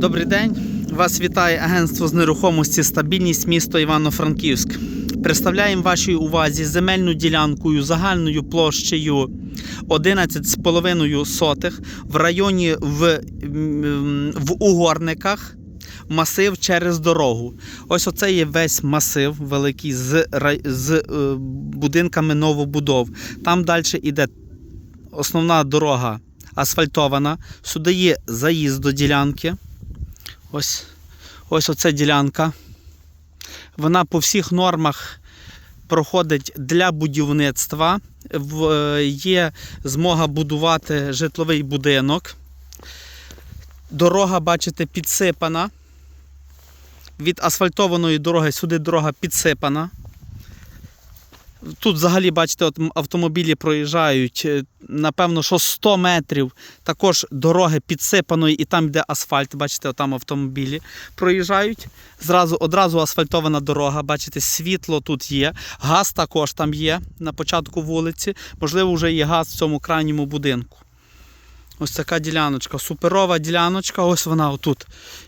Добрий день. Вас вітає агентство з нерухомості Стабільність місто Івано-Франківськ. Представляємо вашій увазі земельну ділянкою загальною площею 11,5 сотих в районі в, в Угорниках. Масив через дорогу. Ось оце є весь масив великий з, з е, будинками новобудов. Там далі йде основна дорога асфальтована. Сюди є заїзд до ділянки. Ось, ось оця ділянка. Вона по всіх нормах проходить для будівництва. Е, є змога будувати житловий будинок. Дорога, бачите, підсипана. Від асфальтованої дороги сюди дорога підсипана. Тут взагалі, бачите, от автомобілі проїжджають, е, напевно, що 100 метрів також дороги підсипаної, і там йде асфальт. Бачите, там автомобілі проїжджають. Зразу, одразу асфальтована дорога, бачите, світло тут є. Газ також там є на початку вулиці. Можливо, вже є газ в цьому крайньому будинку. Ось така діляночка. Суперова діляночка. Ось вона отут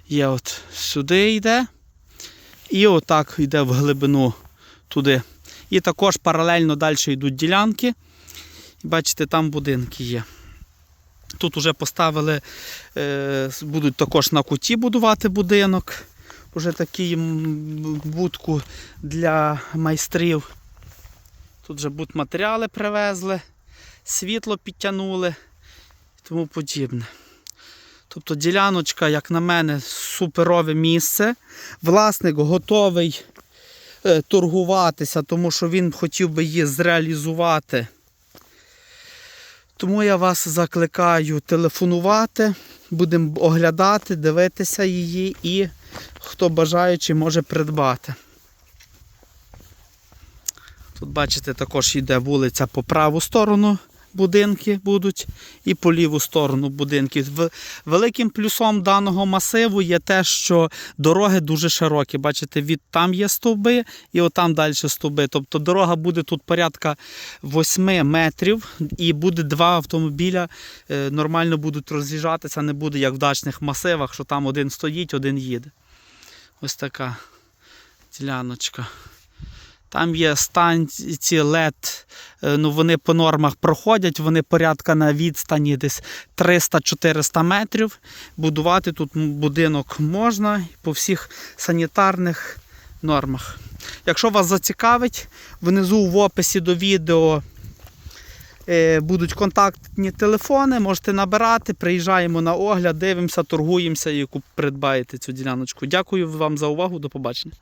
є. От сюди йде. І отак йде в глибину туди. І також паралельно далі йдуть ділянки. Бачите, там будинки є. Тут вже поставили, е, будуть також на куті будувати будинок. Уже такий будку для майстрів. Тут вже будматеріали привезли, світло підтягнули і тому подібне. Тобто діляночка, як на мене, суперове місце. Власник готовий торгуватися, тому що він хотів би її зреалізувати. Тому я вас закликаю телефонувати, будемо оглядати, дивитися її і хто бажаючи може придбати. Тут, бачите, також йде вулиця по праву сторону будинки будуть і по ліву сторону будинки. Великим плюсом даного масиву є те, що дороги дуже широкі. Бачите, від там є стовби і отам далі стовби. Тобто дорога буде тут порядка 8 метрів і буде два автомобіля е, нормально будуть роз'їжджатися, не буде як в дачних масивах, що там один стоїть, один їде. Ось така діляночка. Там є станції LED, е, ну вони по нормах проходять, вони порядка на відстані десь 300-400 метрів. Будувати тут будинок можна по всіх санітарних нормах. Якщо вас зацікавить, внизу в описі до відео е, будуть контактні телефони, можете набирати, приїжджаємо на огляд, дивимося, торгуємося і придбаєте цю діляночку. Дякую вам за увагу, до побачення.